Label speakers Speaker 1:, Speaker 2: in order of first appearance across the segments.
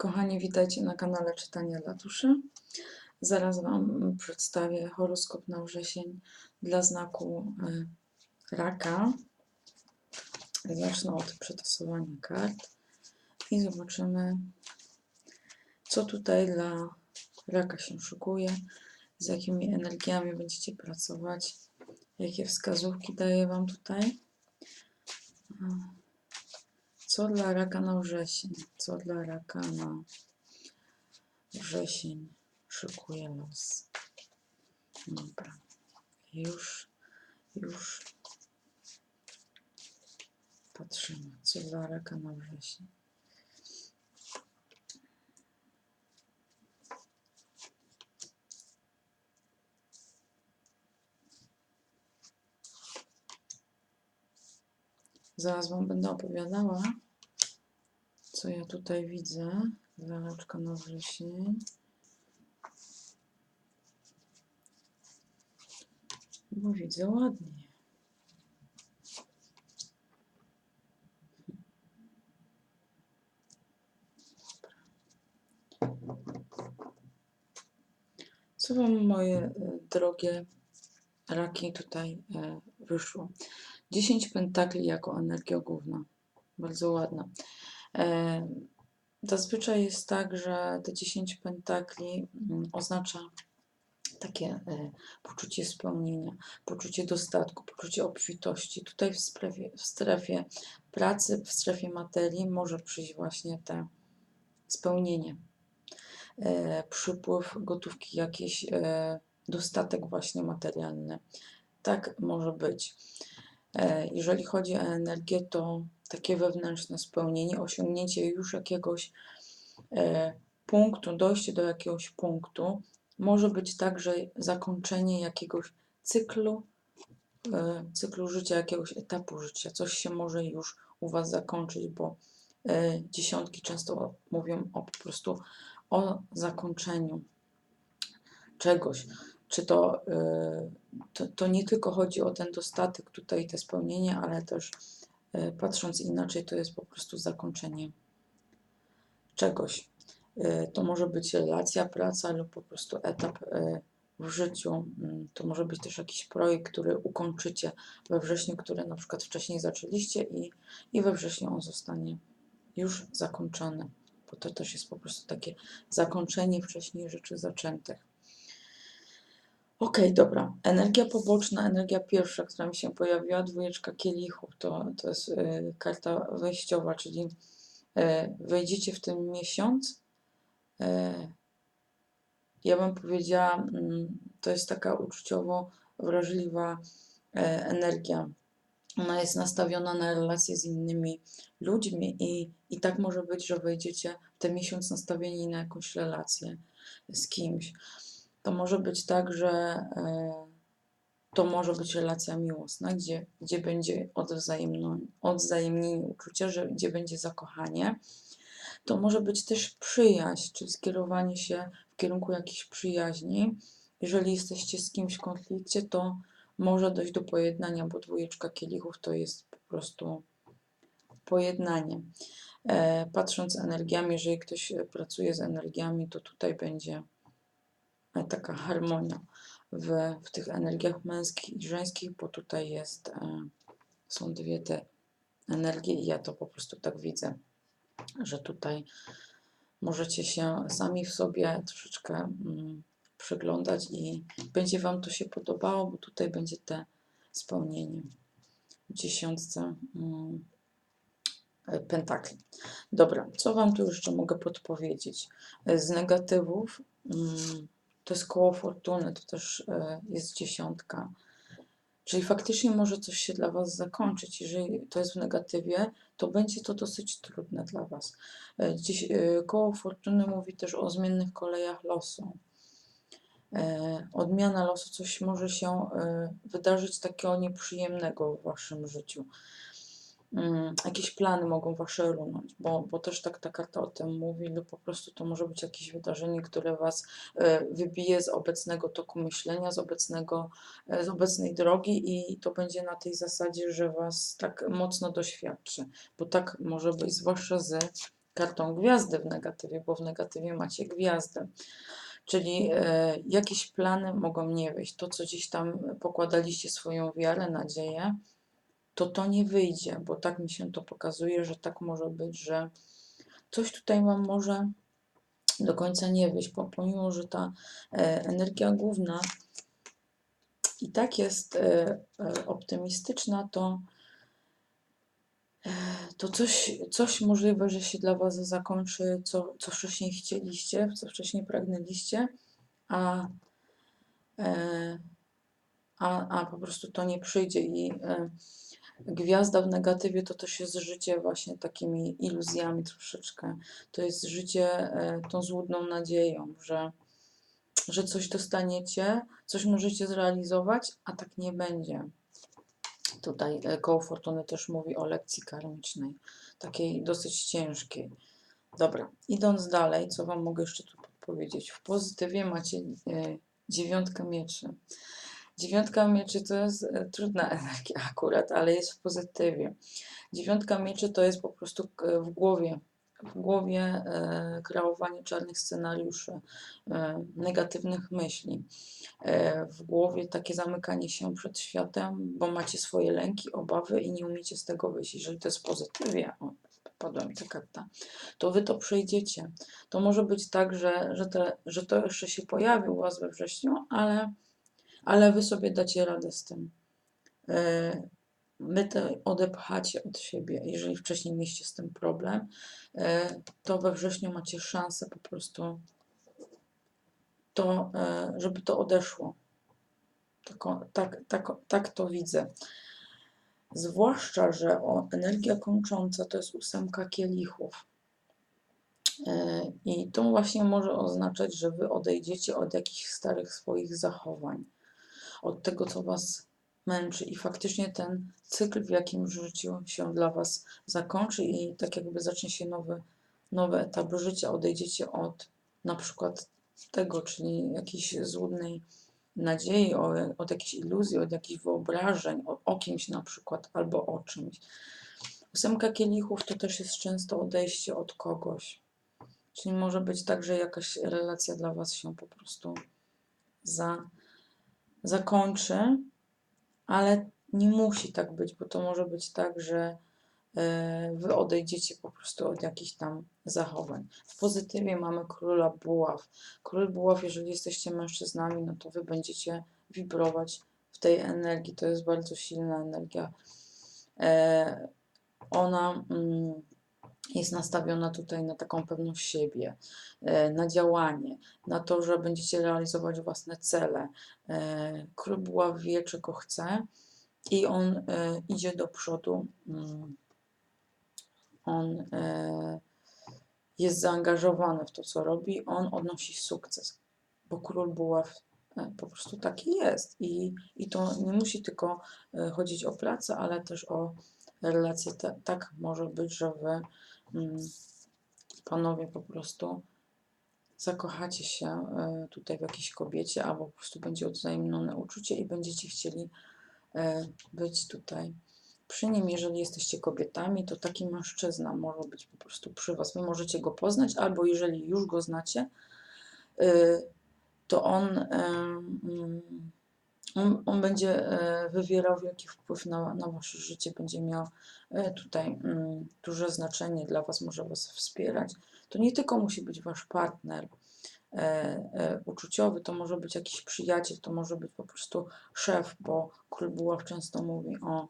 Speaker 1: Kochani, witajcie na kanale Czytania dla Duszy. Zaraz Wam przedstawię horoskop na wrzesień dla znaku e, raka. Zacznę od przetasowania kart i zobaczymy, co tutaj dla raka się szykuje, z jakimi energiami będziecie pracować, jakie wskazówki daję Wam tutaj. Co dla raka na wrzesień? Co dla raka na wrzesień szykuje los? Dobra. Już, już patrzymy. Co dla raka na wrzesień? Zaraz Wam będę opowiadała, co ja tutaj widzę. Zaleczka na wrzesień. Bo widzę ładnie. Co Wam, moje e, drogie raki, tutaj e, wyszło? 10 pentakli jako energia główna. Bardzo ładna. Zazwyczaj jest tak, że te 10 pentakli mm, oznacza takie e, poczucie spełnienia, poczucie dostatku, poczucie obfitości. Tutaj w strefie, w strefie pracy, w strefie materii może przyjść właśnie te spełnienie, e, przypływ gotówki, jakiś e, dostatek właśnie materialny. Tak może być. E, Jeżeli chodzi o energię, to takie wewnętrzne spełnienie, osiągnięcie już jakiegoś e, punktu, dojście do jakiegoś punktu, może być także zakończenie jakiegoś cyklu, e, cyklu życia, jakiegoś etapu życia. Coś się może już u Was zakończyć, bo dziesiątki często mówią o po prostu o zakończeniu czegoś. Czy to, e, to, to nie tylko chodzi o ten dostatek, tutaj te spełnienie, ale też e, patrząc inaczej, to jest po prostu zakończenie czegoś. E, To może być relacja, praca lub po prostu etap w życiu. Mm, To może być też jakiś projekt, który ukończycie we wrześniu, który na przykład wcześniej zaczęliście i, i we wrześniu on zostanie już zakończony. Bo to też jest po prostu takie zakończenie wcześniej rzeczy zaczętych. Okej, dobra. Energia poboczna, energia pierwsza, która mi się pojawiła, dwójeczka kielichów, to, to jest y, karta wejściowa, czyli y, wejdziecie w ten miesiąc. Y, ja bym powiedziała, mm, to jest taka uczuciowo wrażliwa y, energia. Ona jest nastawiona na relacje z innymi ludźmi i, i tak może być, że wejdziecie w ten miesiąc nastawieni na jakąś relację z kimś. To może być tak, że e, to może być relacja miłosna, gdzie, gdzie będzie odwzajemnienie uczucia, że, gdzie będzie zakochanie. To może być też przyjaźń, czyli skierowanie się w kierunku jakiejś przyjaźni. Jeżeli jesteście z kimś w konflikcie, to może dojść do pojednania, bo dwójeczka kielichów to jest po prostu pojednanie. E, patrząc energiami, jeżeli ktoś e, pracuje z energiami, to tutaj będzie taka harmonia w, w tych energiach męskich i żeńskich, bo tutaj jest, e, są dwie te energie i ja to po prostu tak widzę, że tutaj możecie się sami w sobie troszeczkę mm, przyglądać i będzie Wam to się podobało, bo tutaj będzie te spełnienie w dziesiątce mm, e, pentakli. Dobra, co Wam tu jeszcze mogę podpowiedzieć? E, Z negatywów mm, to jest koło fortuny, to też e, jest dziesiątka. Czyli faktycznie może coś się dla Was zakończyć. Jeżeli to jest w negatywie, to będzie to dosyć trudne dla Was. E, Dziś, e, koło fortuny mówi też o zmiennych kolejach losu. Odmiana losu, coś może się wydarzyć takiego nieprzyjemnego w Waszym życiu. Mm, Jakieś plany mogą Wasze runąć, bo, bo też tak ta karta o tym mówi, lub po prostu to może być jakieś wydarzenie, które Was e, wybije z obecnego toku myślenia, z, obecnego, e, z obecnej drogi i to będzie na tej zasadzie, że Was tak mocno doświadczy, bo tak może być, zwłaszcza z kartą gwiazdy w negatywie, bo w negatywie macie gwiazdę. Czyli e, jakieś plany mogą nie wyjść. To, co gdzieś tam pokładaliście swoją wiarę, nadzieję, to to nie wyjdzie, bo tak mi się to pokazuje, że tak może być, że coś tutaj wam może do końca nie wyjść, po- pomimo, że ta e, energia główna i tak jest e, e, optymistyczna, to to coś, coś możliwe, że się dla Was zakończy, co, co wcześniej chcieliście, co wcześniej pragnęliście, a, a, a po prostu to nie przyjdzie. I e, gwiazda w negatywie to też jest życie właśnie takimi iluzjami troszeczkę. To jest życie e, tą złudną nadzieją, że, że coś dostaniecie, coś możecie zrealizować, a tak nie będzie. Tutaj e, koło fortuny też mówi o lekcji karmicznej, takiej dosyć ciężkiej. Dobra, idąc dalej, co Wam mogę jeszcze tu powiedzieć? W pozytywie macie e, dziewiątkę mieczy. Dziewiątka mieczy to jest e, trudna energia akurat, ale jest w pozytywie. Dziewiątka mieczy to jest po prostu w głowie, w głowie e, kreowanie czarnych scenariuszy, e, negatywnych myśli. E, w głowie takie zamykanie się przed światem, bo macie swoje lęki, obawy i nie umiecie z tego wyjść. Jeżeli to jest w pozytywie, o, padła mi ta karta, to wy to przejdziecie. To może być tak, że, że, te, że to jeszcze się pojawi u was we wrześniu, ale, ale wy sobie dacie radę z tym. E, Wy to odepchacie od siebie. Jeżeli wcześniej mieliście z tym problem, e, to we wrześniu macie szansę po prostu to, e, żeby to odeszło. Tak, tak, tak, to widzę. Zwłaszcza, że o, energia kończąca to jest ósemka kielichów. E, I to właśnie może oznaczać, że wy odejdziecie od jakichś starych swoich zachowań, od tego, co was męczy, i faktycznie ten cykl w jakimś życiu się dla was zakończy, i tak jakby zacznie się nowy, nowy etap życia. Odejdziecie od na przykład tego, czyli jakiejś złudnej nadziei, od jakiejś iluzji, od jakichś wyobrażeń, o, o kimś na przykład, albo o czymś. Ósemka kielichów to też jest często odejście od kogoś. Czyli może być tak, że jakaś relacja dla Was się po prostu za, zakończy, ale nie musi tak być, bo to może być tak, że e, Wy odejdziecie po prostu od jakichś tam zachowań. W pozytywie mamy króla buław. Król buław, jeżeli jesteście mężczyznami, no to Wy będziecie wibrować w tej energii. To jest bardzo silna energia. E, Ona mm, jest nastawiona tutaj na taką pewność siebie, e, na działanie, na to, że będziecie realizować własne cele. E, Król buław wie, czego chce i on e, idzie do przodu. Mm, On jest zaangażowany w to, co robi, on odnosi sukces, bo król buław po prostu taki jest. I, i to nie musi tylko chodzić o pracę, ale też o relacje. Ta, tak może być, że wy, panowie, po prostu zakochacie się e, tutaj w jakiejś kobiecie, albo po prostu będzie odwzajemnione uczucie i będziecie chcieli e, być tutaj przy nim, jeżeli jesteście kobietami, to taki mężczyzna może być po prostu przy Was. Wy możecie go poznać, albo jeżeli już go znacie, y, to on, mm, on, on będzie y, wywierał wielki wpływ na, na Wasze życie, będzie miał y, tutaj mm, duże znaczenie dla Was, może Was wspierać. To nie tylko musi być Wasz partner e, e, uczuciowy, to może być jakiś przyjaciel, to może być po prostu szef, bo Król Buław często mówi o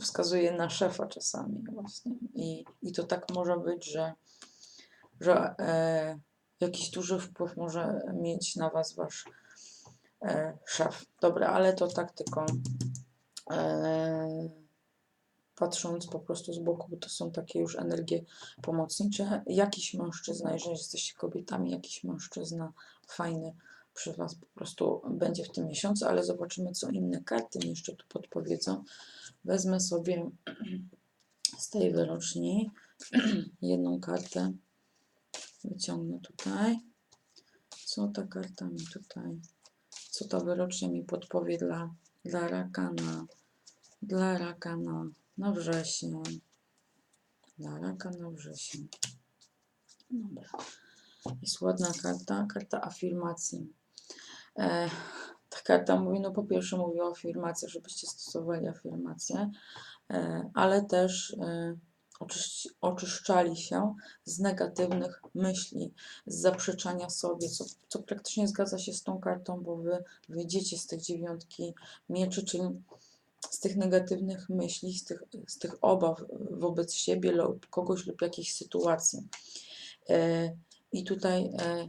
Speaker 1: wskazuje na szefa czasami właśnie. I, i to tak może być, że, że e, jakiś duży wpływ może mieć na was wasz e, szef. Dobra, ale to tak tylko e, patrząc po prostu z boku, bo to są takie już energie pomocnicze. Jakiś mężczyzna, jeżeli jesteście kobietami, jakiś mężczyzna fajny przy was po prostu będzie w tym miesiącu, ale zobaczymy, co inne karty mi jeszcze tu podpowiedzą. Wezmę sobie z tej wyroczni jedną kartę. Wyciągnę tutaj. Co ta karta mi tutaj, co ta wyrocznia mi podpowie dla, dla raka na, dla raka na, na wrzesień. Dla raka na wrzesień. Dobra. Jest ładna karta, karta afirmacji. E, ta karta mówi, no po pierwsze mówi o afirmacjach, żebyście stosowali afirmacje, e, ale też e, oczyszczali się z negatywnych myśli, z zaprzeczania sobie, co, co praktycznie zgadza się z tą kartą, bo wy wyjdziecie z tych dziewiątki mieczy, czyli z tych negatywnych myśli, z tych, z tych obaw wobec siebie lub kogoś lub jakiejś sytuacji. E, I tutaj e,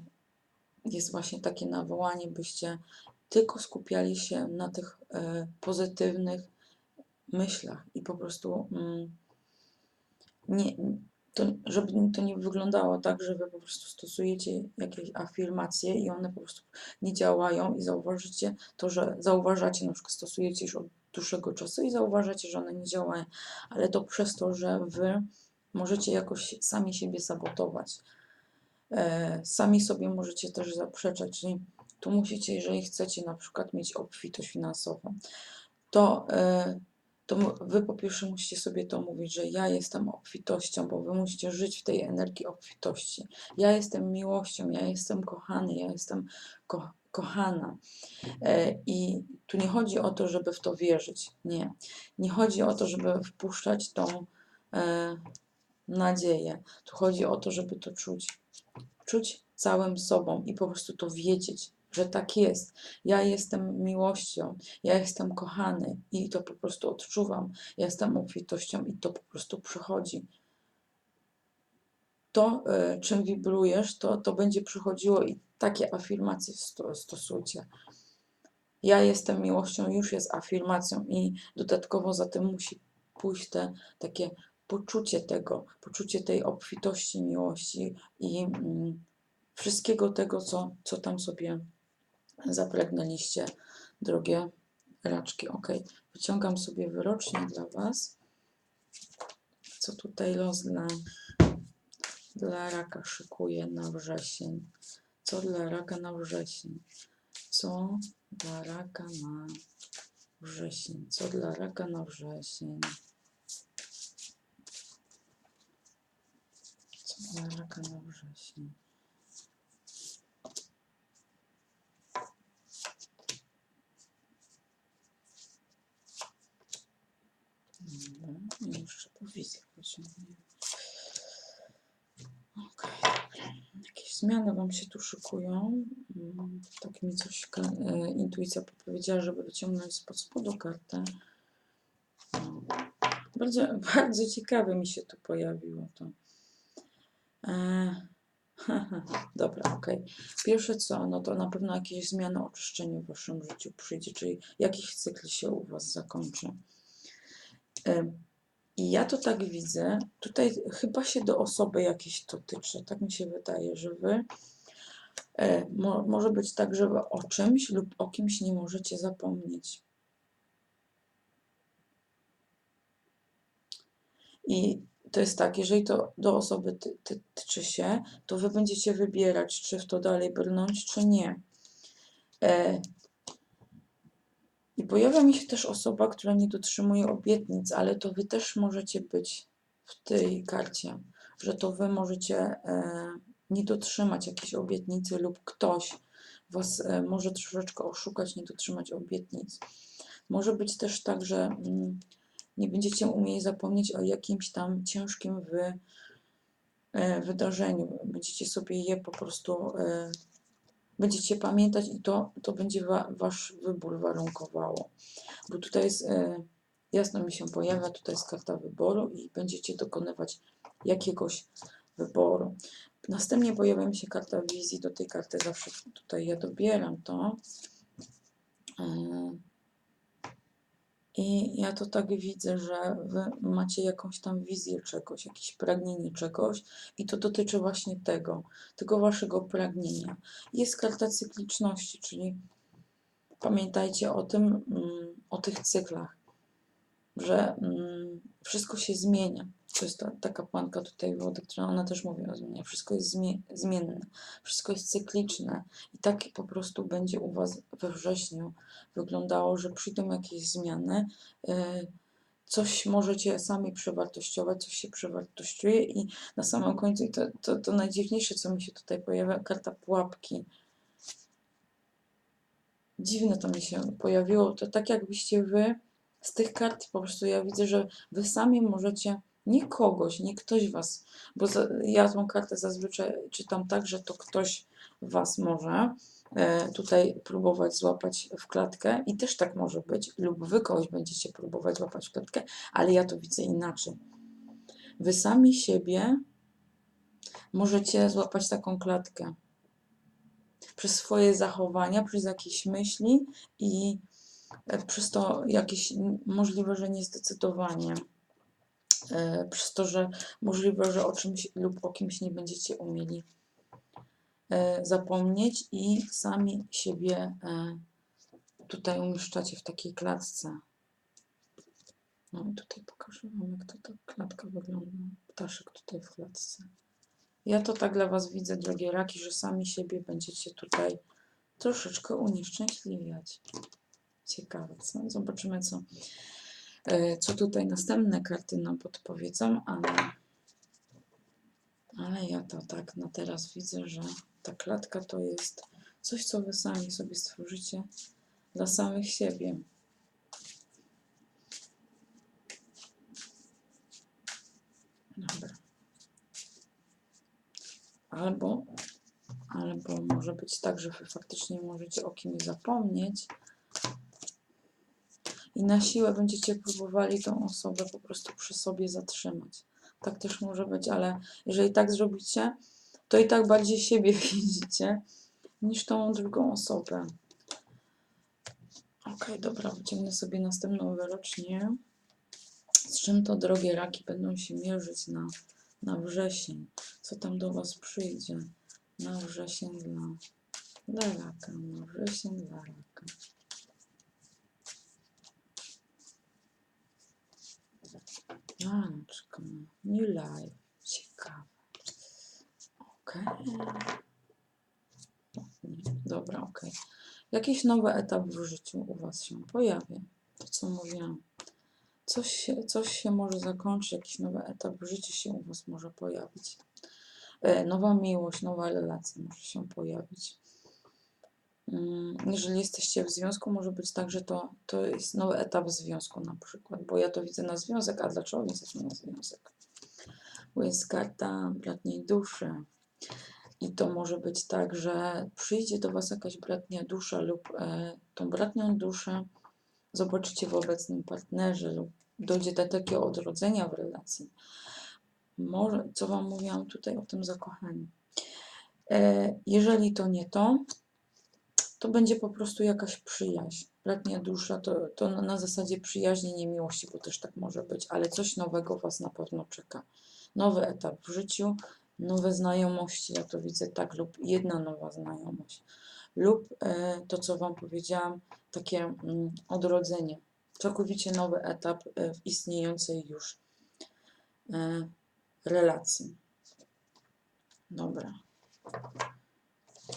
Speaker 1: jest właśnie takie nawołanie, byście tylko skupiali się na tych e, pozytywnych myślach i po prostu mm, nie, to, żeby to nie wyglądało tak, że wy po prostu stosujecie jakieś afirmacje i one po prostu nie działają i zauważycie to, że zauważacie, na przykład stosujecie już od dłuższego czasu i zauważacie, że one nie działają, ale to przez to, że wy możecie jakoś sami siebie sabotować. E, sami sobie możecie też zaprzeczać, czyli tu musicie, jeżeli chcecie na przykład mieć obfitość finansową, to, e, to wy po pierwsze musicie sobie to mówić, że ja jestem obfitością, bo wy musicie żyć w tej energii obfitości. Ja jestem miłością, ja jestem kochany, ja jestem ko kochana. E, I tu nie chodzi o to, żeby w to wierzyć. Nie. Nie chodzi o to, żeby wpuszczać tą e, nadzieję. Tu chodzi o to, żeby to czuć. Czuć całym sobą i po prostu to wiedzieć, że tak jest. Ja jestem miłością, ja jestem kochany i to po prostu odczuwam. Ja jestem obfitością i to po prostu przychodzi. To, e, czym wibrujesz, to, to będzie przychodziło i takie afirmacje sto, stosujcie. Ja jestem miłością, już jest afirmacją i dodatkowo za tym musi pójść te takie poczucie tego, poczucie tej obfitości miłości i mm, wszystkiego tego, co, co tam sobie zapragnęliście, drogie raczki. Ok, wyciągam sobie wyrocznie dla Was. Co tutaj los dla, dla raka szykuje na wrzesień? Co dla raka na wrzesień? Co dla raka na wrzesień? Co dla raka na wrzesień? Co dla raka na wrzesień? Dobra, i jeszcze po wizjach wyciągniemy. Okej, dobra. Jakieś zmiany Wam się tu szykują. Mm, Tak mi coś e, intuicja podpowiedziała, żeby wyciągnąć spod spodu kartę. No. Bardzo, bardzo ciekawe mi się tu pojawiło to. E, Dobra, okej. Pierwsze co, no to na pewno jakieś zmiany, oczyszczenie w Waszym życiu przyjdzie, czyli jakiś cykl się u Was zakończy. I ja to tak widzę, tutaj chyba się do osoby jakiejś to tyczy, tak mi się wydaje, że Wy, e, mo, może być tak, że o czymś lub o kimś nie możecie zapomnieć. I to jest tak, jeżeli to do osoby ty, ty, tyczy się, to wy będziecie wybierać, czy w to dalej brnąć, czy nie. E, I pojawia mi się też osoba, która nie dotrzymuje obietnic, ale to wy też możecie być w tej karcie, że to wy możecie e, nie dotrzymać jakiejś obietnicy lub ktoś was e, może troszeczkę oszukać, nie dotrzymać obietnic. Może być też tak, że mm, nie będziecie umieli zapomnieć o jakimś tam ciężkim wy, e, wydarzeniu. Będziecie sobie je po prostu, e, będziecie pamiętać i to, to będzie wa, wasz wybór warunkowało. Bo tutaj jest, e, jasno mi się pojawia, tutaj jest karta wyboru i będziecie dokonywać jakiegoś wyboru. Następnie pojawia mi się karta wizji, do tej karty zawsze tutaj ja dobieram to. I ja to tak widzę, że wy macie jakąś tam wizję czegoś, jakieś pragnienie czegoś i to dotyczy właśnie tego, tego waszego pragnienia. Jest karta cykliczności, czyli pamiętajcie o tym, mm, o tych cyklach, że mm, wszystko się zmienia. To jest ta, ta kapłanka tutaj wody, która ona też mówi o zmianie. Wszystko jest zmie zmienne, wszystko jest cykliczne i tak po prostu będzie u was we wrześniu wyglądało, że przyjdą jakieś zmiany. Yy, coś możecie sami przewartościować, coś się przewartościuje i na samym końcu, to, to, to najdziwniejsze, co mi się tutaj pojawia, karta pułapki. Dziwne to mi się pojawiło, to tak jakbyście wy z tych kart po prostu ja widzę, że wy sami możecie, nie kogoś, nie ktoś was, bo za, ja tą kartę zazwyczaj czytam tak, że to ktoś was może e, tutaj próbować złapać w klatkę i też tak może być, lub wy kogoś będziecie próbować złapać w klatkę, ale ja to widzę inaczej. Wy sami siebie możecie złapać taką klatkę przez swoje zachowania, przez jakieś myśli i e, przez to jakieś możliwe, że niezdecydowanie. E, Przez to, że możliwe, że o czymś lub o kimś nie będziecie umieli e, zapomnieć i sami siebie e, tutaj umieszczacie w takiej klatce. No i tutaj pokażę Wam, jak to ta klatka wygląda. Ptaszek tutaj w klatce. Ja to tak dla Was widzę, drogie raki, że sami siebie będziecie tutaj troszeczkę unieszczęśliwiać. Ciekawe, co? Zobaczymy, co, co tutaj następne karty nam podpowiedzą, ale, ale ja to tak na teraz widzę, że ta klatka to jest coś, co Wy sami sobie stworzycie dla samych siebie. Dobra. Albo, albo może być tak, że wy faktycznie możecie o kimś zapomnieć i na siłę będziecie próbowali tą osobę po prostu przy sobie zatrzymać. Tak też może być, ale jeżeli tak zrobicie, to i tak bardziej siebie widzicie niż tą drugą osobę. Okej, dobra, wyciągnę sobie następną wyrocznię. Z czym to drogie raki będą się mierzyć na, na wrzesień? Co tam do Was przyjdzie? Na wrzesień dla, dla raka, na wrzesień dla raka. Janeczka, new life, ciekawe. Okej. Nie, Dobra, okej. Jakiś nowy etap w życiu u Was się pojawia. To co mówiłam. Coś się, coś się może zakończyć, jakiś nowy etap w życiu się u Was może pojawić. E, Nowa miłość, nowa relacja może się pojawić. Mm, Jeżeli jesteście w związku, może być tak, że to, to jest nowy etap związku na przykład, bo ja to widzę na związek, a dlaczego to na związek? Bo jest karta bratniej duszy. I to może być tak, że przyjdzie do Was jakaś bratnia dusza lub e, tą bratnią duszę zobaczycie w obecnym partnerze lub dojdzie do takiego odrodzenia w relacji. Może, co Wam mówiłam tutaj o tym zakochaniu. E, jeżeli to nie to, to będzie po prostu jakaś przyjaźń. Bratnia dusza to, to na, zasadzie przyjaźni, nie miłości, bo też tak może być, ale coś nowego Was na pewno czeka. Nowy etap w życiu, nowe znajomości, ja to widzę tak, lub jedna nowa znajomość, lub e, to, co Wam powiedziałam, takie mm, odrodzenie, całkowicie nowy etap e, w istniejącej już e, relacji. Dobra.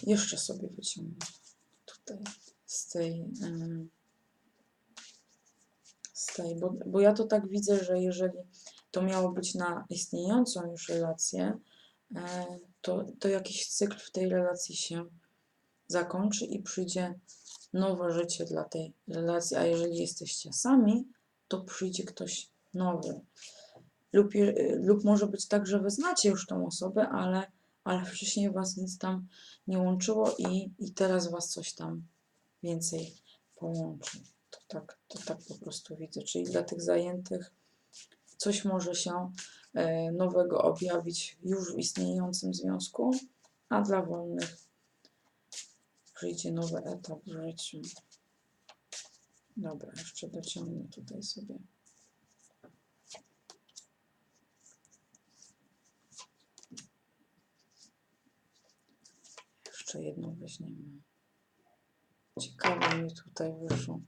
Speaker 1: Jeszcze sobie wyciągnę z tej, z tej bo, bo ja to tak widzę, że jeżeli to miało być na istniejącą już relację, e, to, to jakiś cykl w tej relacji się zakończy i przyjdzie nowe życie dla tej relacji, a jeżeli jesteście sami, to przyjdzie ktoś nowy. Lub, lub może być tak, że wy znacie już tą osobę, ale, ale wcześniej was nic tam nie łączyło i, i teraz was coś tam więcej połączy. To tak, to tak po prostu widzę. Czyli dla tych zajętych coś może się e, nowego objawić już w istniejącym związku, a dla wolnych przyjdzie nowy etap w życiu. Dobra, jeszcze dociągnę tutaj sobie. Jeszcze jedną weźmiemy. Ciekawe mi tutaj wyszło.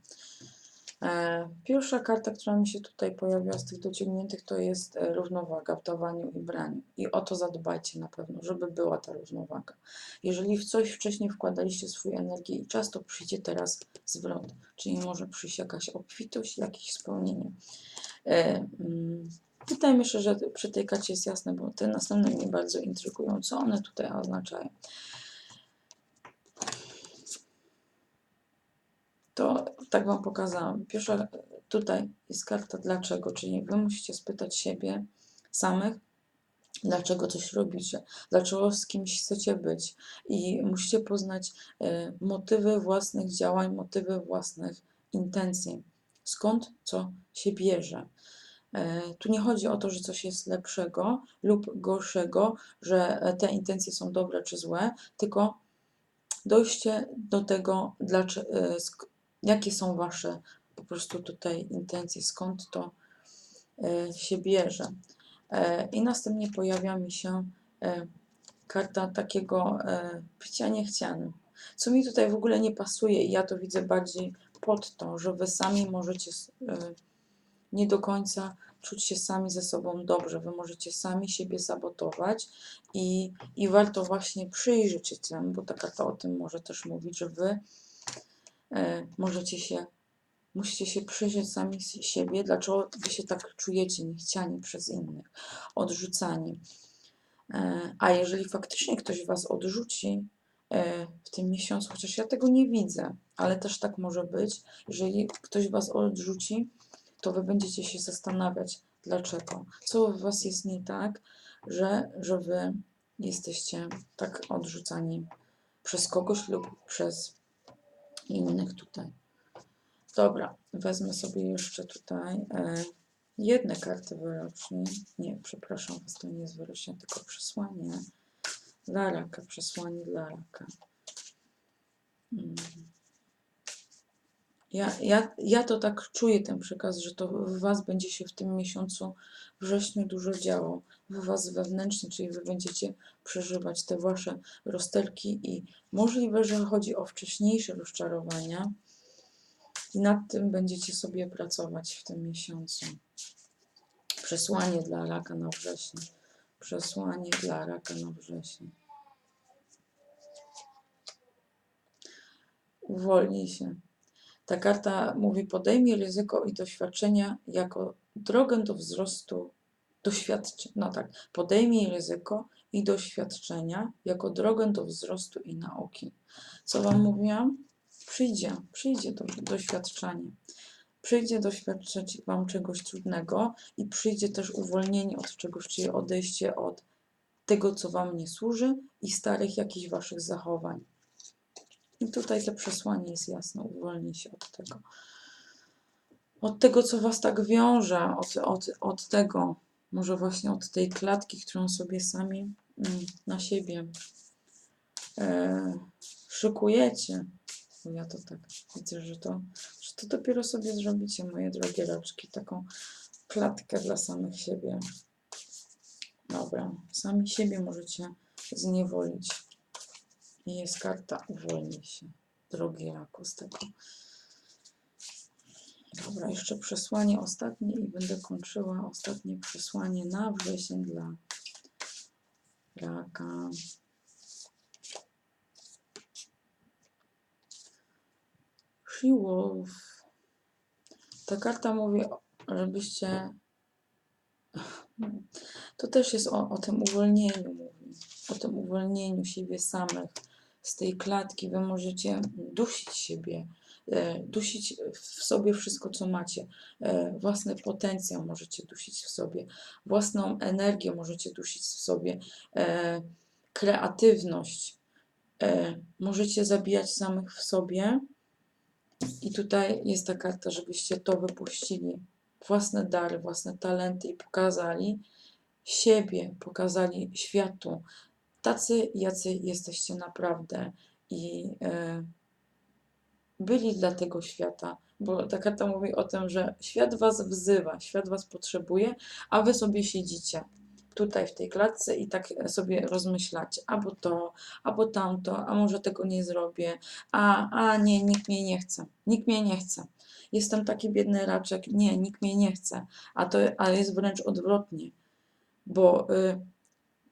Speaker 1: E, Pierwsza karta, która mi się tutaj pojawiła z tych dociągniętych, to jest e, równowaga w dawaniu i braniu. I o to zadbajcie na pewno, żeby była ta równowaga. Jeżeli w coś wcześniej wkładaliście swoją energię i czas, to przyjdzie teraz zwrot. Czyli może przyjść jakaś obfitość, jakieś spełnienie. E, mm, Tutaj myślę, że przy tej karcie jest jasne, bo te następne mnie bardzo intrygują, co one tutaj oznaczają. To tak Wam pokazałam. Pierwsza tutaj jest karta dlaczego, czyli Wy musicie spytać siebie samych, dlaczego coś robicie, dlaczego z kimś chcecie być i musicie poznać e, motywy własnych działań, motywy własnych intencji. Skąd co się bierze. E, Tu nie chodzi o to, że coś jest lepszego lub gorszego, że te intencje są dobre czy złe, tylko dojście do tego, dlaczego, jakie są Wasze po prostu tutaj intencje, skąd to e, się bierze. E, I następnie pojawia mi się e, karta takiego bycia niechcianym. Co mi tutaj w ogóle nie pasuje i ja to widzę bardziej pod to, że Wy sami możecie nie do końca czuć się sami ze sobą dobrze. Wy możecie sami siebie sabotować i, i warto właśnie przyjrzeć się temu, bo ta karta o tym może też mówić, że Wy możecie się, musicie się przyjrzeć sami siebie, dlaczego Wy się tak czujecie niechciani przez innych, odrzucani. E, A jeżeli faktycznie ktoś Was odrzuci e, w tym miesiącu, chociaż ja tego nie widzę, ale też tak może być, jeżeli ktoś Was odrzuci, to Wy będziecie się zastanawiać, dlaczego. Co w Was jest nie tak, że, że Wy jesteście tak odrzucani przez kogoś lub przez innych tutaj. Dobra, wezmę sobie jeszcze tutaj e, jedne karty wyrocznie. Nie, przepraszam to nie jest wyrocznie, tylko przesłanie dla raka, przesłanie dla raka. Mm. Ja, ja, ja to tak czuję ten przekaz, że to w Was będzie się w tym miesiącu wrześniu dużo działo. W Was wewnętrznie, czyli Wy będziecie przeżywać te Wasze rozterki i możliwe, że chodzi o wcześniejsze rozczarowania i nad tym będziecie sobie pracować w tym miesiącu. Przesłanie dla raka na wrześniu. Przesłanie dla raka na wrześniu. Uwolnij się. Ta karta mówi: podejmij ryzyko i doświadczenia jako drogę do wzrostu doświadczeń. No tak, podejmij ryzyko i doświadczenia jako drogę do wzrostu i nauki. Co Wam mówiłam? Przyjdzie, przyjdzie do, doświadczenie. Przyjdzie doświadczyć Wam czegoś trudnego i przyjdzie też uwolnienie od czegoś, czyli odejście od tego, co Wam nie służy i starych jakichś Waszych zachowań. I tutaj to przesłanie jest jasne, uwolnij się od tego. Od tego, co was tak wiąże, od, od, od tego, może właśnie od tej klatki, którą sobie sami mm, na siebie e, szykujecie. Bo ja to tak widzę, że to, że to dopiero sobie zrobicie, moje drogie raczki, taką klatkę dla samych siebie. Dobra, sami siebie możecie zniewolić. I jest karta uwolnij się, drogi raku, z tego. Dobra, jeszcze przesłanie ostatnie i będę kończyła ostatnie przesłanie na wrzesień dla raka. She-Wolf. Ta karta mówi, żebyście. To też jest o, o tym uwolnieniu, mówi. O tym uwolnieniu siebie samych z tej klatki. Wy możecie dusić siebie, dusić w sobie wszystko, co macie. E, Własny potencjał możecie dusić w sobie, własną energię możecie dusić w sobie, e, kreatywność. E, Możecie zabijać samych w sobie. I tutaj jest ta karta, żebyście to wypuścili. Własne dary, własne talenty i pokazali siebie, pokazali światu. Tacy, jacy jesteście naprawdę. I e, byli dla tego świata. Bo ta karta mówi o tym, że świat was wzywa, świat was potrzebuje, a wy sobie siedzicie. tutaj w tej klatce i tak sobie rozmyślacie, albo to, albo tamto, a może tego nie zrobię, a, a nie, nikt mnie nie chce, nikt mnie nie chce. Jestem taki biedny raczek, nie, nikt mnie nie chce, a to a jest wręcz odwrotnie, bo y,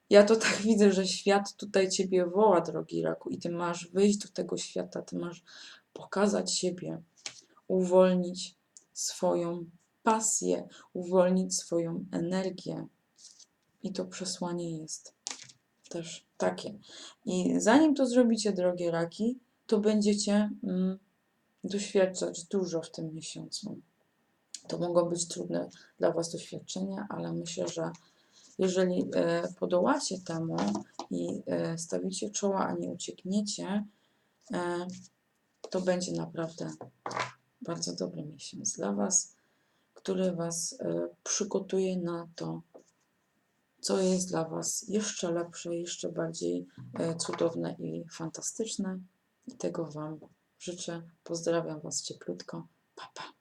Speaker 1: ja to tak widzę, że świat tutaj ciebie woła, drogi raku, i ty masz wyjść do tego świata, ty masz pokazać siebie, uwolnić swoją pasję, uwolnić swoją energię. I to przesłanie jest też takie. I zanim to zrobicie, drogie raki, to będziecie mm, doświadczać dużo w tym miesiącu. To mogą być trudne dla Was doświadczenia, ale myślę, że jeżeli e, podołacie temu i e, stawicie czoła, a nie uciekniecie, e, to będzie naprawdę bardzo dobry miesiąc dla Was, który Was e, przygotuje na to, co jest dla Was jeszcze lepsze, jeszcze bardziej e, cudowne i fantastyczne. I tego Wam życzę. Pozdrawiam Was cieplutko. Pa, pa.